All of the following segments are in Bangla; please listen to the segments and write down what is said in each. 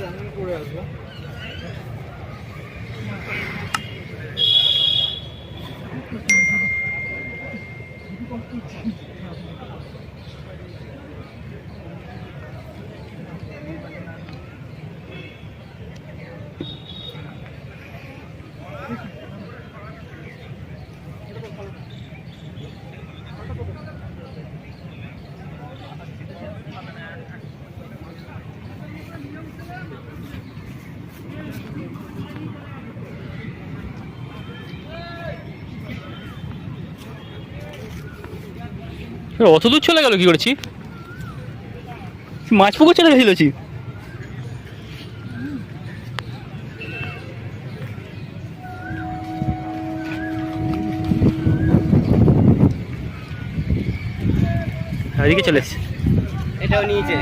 চাউমিন করে আসবো অত দূর চলে গেল কি করেছি মাছ পুকুর চলে গেছিল ছি? এদিকে চলে এসছে। এটাও নিয়েছে।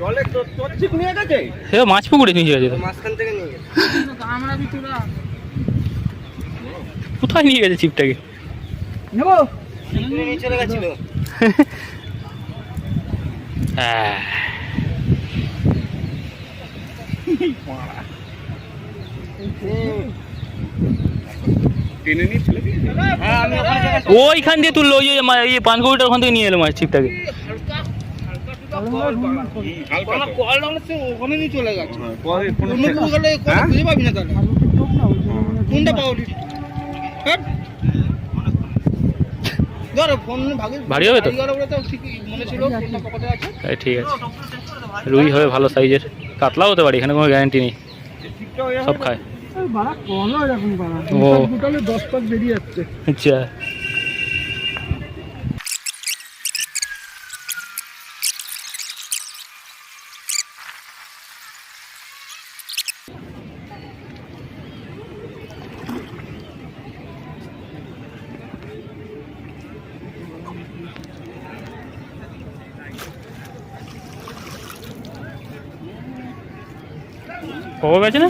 জলে তোর ছিপ নিয়ে গেছে? সে মাছ পুকুরে নিয়ে গেছে। তো। মাঝখান থেকে নিয়ে কোথায় নিয়ে গেছে ছিপটাকে? ছিপ নিয়ে হ্যাঁ হ্যাঁ ওইখান দিয়ে তুললো, ওই যে ইয়ে ওখান থেকে নিয়ে এলো মাছ ছিপটাকে। কোনো কল ভারী হবে তো? ভারী ঠিক মনে আছে। ঠিক আছে। রুই হবে ভালো সাইজের। কাতলাও হতে পারে এখানে কোনো গ্যারেন্টি নেই। সব খায়। ও। দশ পাক বেরিয়ে যাচ্ছে। আচ্ছা। পাওয়া গেছে না?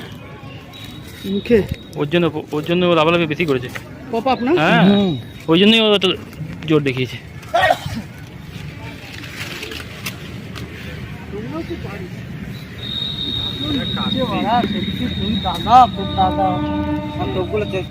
মুখে। ওর জন্য ওর জন্য ও লাভালাভি বেশি করেছে। পপ আপ না? হ্যাঁ। ওই জন্যই ও তো জোর দেখিয়েছে। দাদা দাদা।